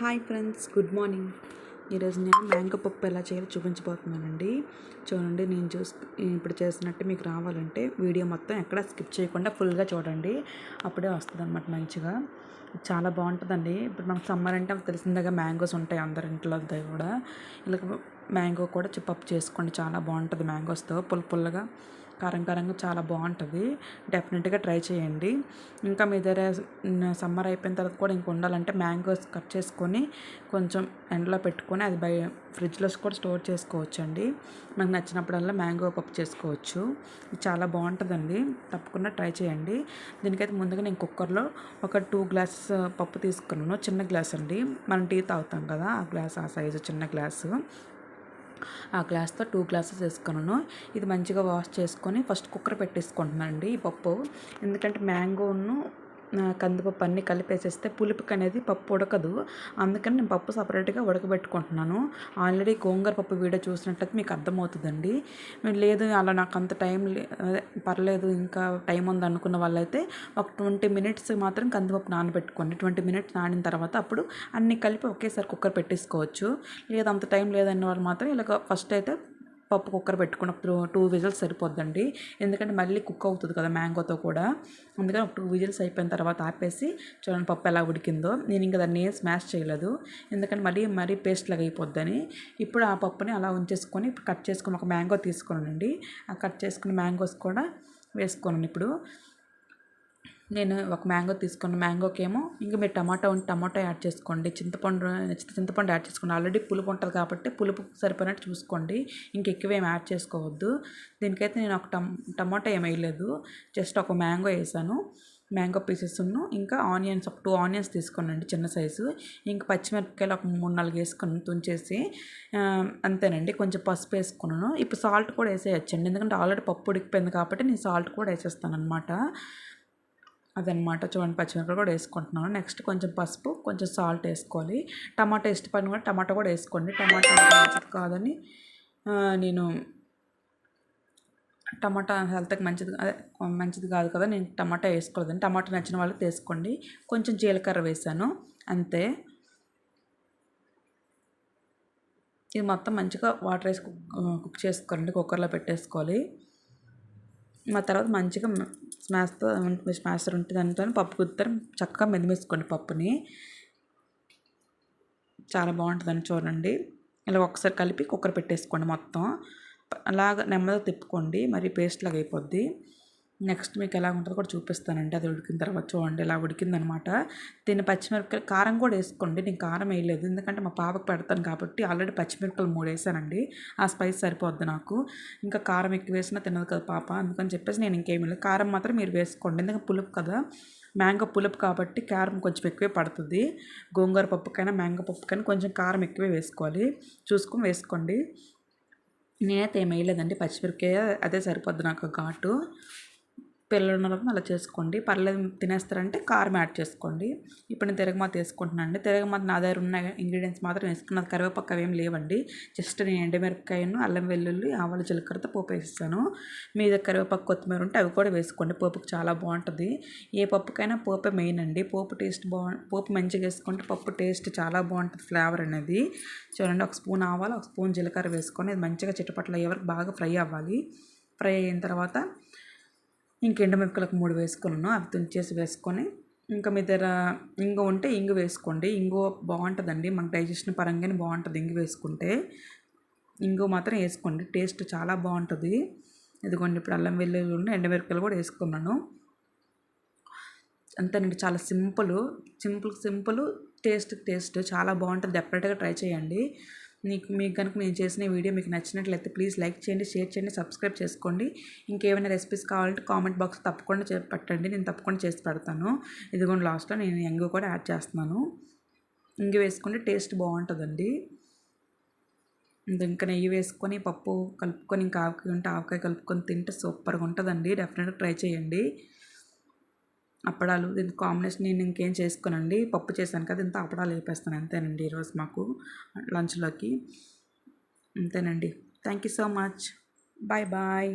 Hi friends good morning. ఈరోజు నేను mango పప్పు ఎలా చేయాలో చూపించబోతున్నానండి. చూడండి నేను చూస్ ఇప్పుడు చేసినట్టు మీకు రావాలంటే వీడియో మొత్తం ఎక్కడ స్కిప్ చేయకుండా ఫుల్గా చూడండి. అప్పుడే వస్తుంది అనమాట మంచిగా. చాలా బాగుంటుందండి. ఇప్పుడు మనకు సమ్మర్ అంటే తెలిసిందిగా మ్యాంగోస్ ఉంటాయి అందరి ఇంట్లో కూడా. ఇలా మ్యాంగో కూడా పప్పు చేసుకోండి. చాలా బాగుంటుంది మ్యాంగోస్తో. పుల్ల పుల్లగా కారం కారంగా చాలా బాగుంటుంది. డెఫినెట్గా ట్రై చేయండి. ఇంకా మీ దగ్గర సమ్మర్ అయిపోయిన తర్వాత కూడా ఇంక ఉండాలంటే మ్యాంగోస్ కట్ చేసుకొని కొంచెం ఎండలో పెట్టుకొని అది బయ ఫ్రిడ్జ్లో కూడా స్టోర్ చేసుకోవచ్చు అండి మనకు నచ్చినప్పుడల్లా మ్యాంగో పప్పు చేసుకోవచ్చు. ఇది చాలా బాగుంటుందండి. తప్పకుండా ట్రై చేయండి. దీనికైతే ముందుగా నేను కుక్కర్లో ఒక టూ గ్లాసెస్ పప్పు తీసుకున్నాను. చిన్న గ్లాస్ అండి. మనం టీ తాగుతాం కదా ఆ గ్లాస్ ఆ సైజు చిన్న గ్లాసు ఆ గ్లాస్తో టూ గ్లాసెస్ వేసుకున్నాను. ఇది మంచిగా వాష్ చేసుకొని ఫస్ట్ కుక్కర్ పెట్టేసుకుంటున్నాను అండి ఈ పప్పు. ఎందుకంటే మ్యాంగోను కందిపప్పు అన్నీ కలిపేసేస్తే పులుపుకి అనేది పప్పు ఉడకదు. అందుకని నేను పప్పు సపరేట్గా ఉడకబెట్టుకుంటున్నాను. ఆల్రెడీ గోంగూర పప్పు వీడియో చూసినట్లయితే మీకు అర్థమవుతుందండి. లేదు అలా నాకు అంత టైం పర్లేదు ఇంకా టైం ఉంది అనుకున్న వాళ్ళైతే ఒక ట్వంటీ మినిట్స్ మాత్రం కందిపప్పు నానబెట్టుకోండి. ట్వంటీ మినిట్స్ నానిన తర్వాత అప్పుడు అన్నీ కలిపి ఒకేసారి కుక్కర్ పెట్టేసుకోవచ్చు. లేదు అంత టైం లేదన్న వాళ్ళు మాత్రం ఇలాగ ఫస్ట్ అయితే పప్పు కుక్కర్ పెట్టుకున్నప్పుడు టూ విజిల్స్ సరిపోద్దండి. ఎందుకంటే మళ్ళీ కుక్ అవుతుంది కదా మ్యాంగోతో కూడా. అందుకని ఒక టూ విజిల్స్ అయిపోయిన తర్వాత ఆపేసి చూడండి పప్పు ఎలా ఉడికిందో. నేను ఇంకా దాన్ని ఏం స్మాష్ చేయలేదు. ఎందుకంటే మళ్ళీ మరీ పేస్ట్ లాగా అయిపోద్దని. ఇప్పుడు ఆ పప్పుని అలా ఉంచేసుకొని కట్ చేసుకుని ఒక మ్యాంగో తీసుకున్నానండి. ఆ కట్ చేసుకున్న మ్యాంగోస్ కూడా వేసుకోనండి ఇప్పుడు. నేను ఒక మ్యాంగో తీసుకున్న మ్యాంగోకి ఏమో ఇంకా మీరు టమాటో ఉంటే టమాటో యాడ్ చేసుకోండి. చింతపండు చింతపండు యాడ్ చేసుకోండి ఆల్రెడీ పులుపు ఉంటుంది కాబట్టి పులుపు సరిపోయినట్టు చూసుకోండి. ఇంక ఎక్కువ ఏం యాడ్ చేసుకోవద్దు. దీనికైతే నేను ఒక టమ్ టమాటో ఏం వేయలేదు. జస్ట్ ఒక మ్యాంగో వేసాను. మ్యాంగో పీసెస్ ఇంకా ఆనియన్స్ ఒక టూ ఆనియన్స్ తీసుకోనండి చిన్న సైజు. ఇంకా పచ్చిమిరపకాయలు ఒక మూడు నాలుగు వేసుకొని తుంచేసి. అంతేనండి. కొంచెం పసుపు వేసుకున్నాను. ఇప్పుడు సాల్ట్ కూడా వేసేయచ్చండి. ఎందుకంటే ఆల్రెడీ పప్పు ఉడికిపోయింది కాబట్టి నేను సాల్ట్ కూడా వేసేస్తాను అనమాట అదనమాట చూడండి పచ్చిమిరపకాయలు కూడా వేసుకుంటున్నాను. నెక్స్ట్ కొంచెం పసుపు కొంచెం సాల్ట్ వేసుకోవాలి. టమాటా ఇష్టపడిన కూడా టమాటా కూడా వేసుకోండి. టమాటా మంచిది కాదని నేను టమాటా హెల్త్కి మంచిది అదే మంచిది కాదు కదా నేను టమాటా వేసుకోలేదండి టమాటా నచ్చిన వాళ్ళు తీసుకోండి కొంచెం జీలకర్ర వేసాను. అంతే. ఇది మొత్తం మంచిగా వాటర్ వేసి కుక్ చేసుకోండి కుక్కర్లో పెట్టేసుకోవాలి. మా తర్వాత మంచిగా స్మాష్తో స్మాషర్ ఉంటే దానితో పప్పు కుద్దరు చక్కగా మెదిమేసుకోండి పప్పుని. చాలా బాగుంటుందని చూడండి. ఇలా ఒకసారి కలిపి కుక్కర్ పెట్టేసుకోండి మొత్తం. అలాగ నెమ్మదిగా తిప్పుకోండి. మరి పేస్ట్ లాగా అయిపోద్ది. నెక్స్ట్ మీకు ఎలా ఉంటుందో కూడా చూపిస్తానండి. అది ఉడికిన తర్వాత చూడండి ఇలా ఉడికిందనమాట. దీన్ని పచ్చిమిరపకాయలు కారం కూడా వేసుకోండి. నేను కారం వేయలేదు. ఎందుకంటే మా పాపకు పెడతాను కాబట్టి ఆల్రెడీ పచ్చిమిరపకాయలు మూడు వేసానండి. ఆ స్పైస్ సరిపోద్ది నాకు. ఇంకా కారం ఎక్కువ వేసినా తినదు కదా పాప. అందుకని చెప్పేసి నేను ఇంకేమీ లేదు కారం మాత్రం మీరు వేసుకోండి. ఎందుకంటే పులుపు కదా. మ్యాంగో పులుపు కాబట్టి కారం కొంచెం ఎక్కువే పడుతుంది. గోంగూర పప్పుకైనా మ్యాంగో పప్పుకైనా కొంచెం కారం ఎక్కువే వేసుకోవాలి. చూసుకొని వేసుకోండి. నేనైతే ఏం వేయలేదండి. పచ్చిమిరపకాయ అదే సరిపోద్ది నాకు ఘాటు. పిల్లలు ఉన్నప్పుడు అలా చేసుకోండి. పర్లేదు తినేస్తారంటే కారం యాడ్ చేసుకోండి. ఇప్పుడు నేను తిరగమాత వేసుకుంటున్నాను అండి. తిరగమాత నా దగ్గర ఉన్న ఇంగ్రీడియంట్స్ మాత్రం వేసుకున్నది కరివేపాకు అవేం లేవండి. జస్ట్ నేను ఎండుమిరపకాయను అల్లం వెల్లుల్లి ఆవాల జీలకర్రతో పోపు వేస్తాను మీ దగ్గర కరివేపాకు కొత్తిమీర ఉంటే అవి కూడా వేసుకోండి. పోపుకి చాలా బాగుంటుంది. ఏ పప్పుకైనా పోపే మెయిన్ అండి. పోపు టేస్ట్ బాగు పోపు మంచిగా వేసుకుంటే పప్పు టేస్ట్ చాలా బాగుంటుంది ఫ్లేవర్ అనేది. చూడండి ఒక స్పూన్ ఆవాలు ఒక స్పూన్ జీలకర్ర వేసుకొని అది మంచిగా చిట్టపట్ల ఎవరికి బాగా ఫ్రై అవ్వాలి. ఫ్రై అయిన తర్వాత ఇంక ఎండుమిరపకాయలకు మూడు వేసుకున్నాను. అవి తుంచేసి వేసుకొని ఇంకా మీ దగ్గర ఇంగు ఉంటే ఇంగు వేసుకోండి. ఇంగు బాగుంటుందండి. మనకు డైజెషన్ పరంగానే బాగుంటుంది ఇంగు వేసుకుంటే. ఇంగు మాత్రం వేసుకోండి. టేస్ట్ చాలా బాగుంటుంది. ఇదిగోండి ఇప్పుడు అల్లం వెల్లుల్లి ఎండమిరపకాయలు కూడా వేసుకున్నాను. అంతేనండి చాలా simple. Simple simple. Taste taste. చాలా బాగుంటుంది. డెఫినెట్గా ట్రై చేయండి. మీకు మీకు కనుక నేను చేసిన వీడియో మీకు నచ్చినట్లయితే ప్లీజ్ లైక్ చేయండి షేర్ చేయండి సబ్స్క్రైబ్ చేసుకోండి. ఇంకేమైనా రెసిపీస్ కావాలంటే కామెంట్ బాక్స్ తప్పకుండా పెట్టండి. నేను తప్పకుండా చేసి పెడతాను. ఇదిగోండి లాస్ట్లో నేను ఎంగు కూడా యాడ్ చేస్తున్నాను. ఇంగ వేసుకుంటే టేస్ట్ బాగుంటుందండి. ఇంకా నెయ్యి వేసుకొని పప్పు కలుపుకొని ఇంకా ఆవకాయ ఉంటే ఆవకాయ కలుపుకొని తింటే సూపర్గా ఉంటుందండి. డెఫినెట్గా ట్రై చేయండి. అప్పడాలు దీని కాంబినేషన్ నేను ఇంకేం చేసుకోనండి. పప్పు చేశాను కదా ఇంత అప్పడాలు వేపేస్తాను. అంతేనండి ఈరోజు మాకు లంచ్లోకి. అంతేనండి. Thank you so much bye bye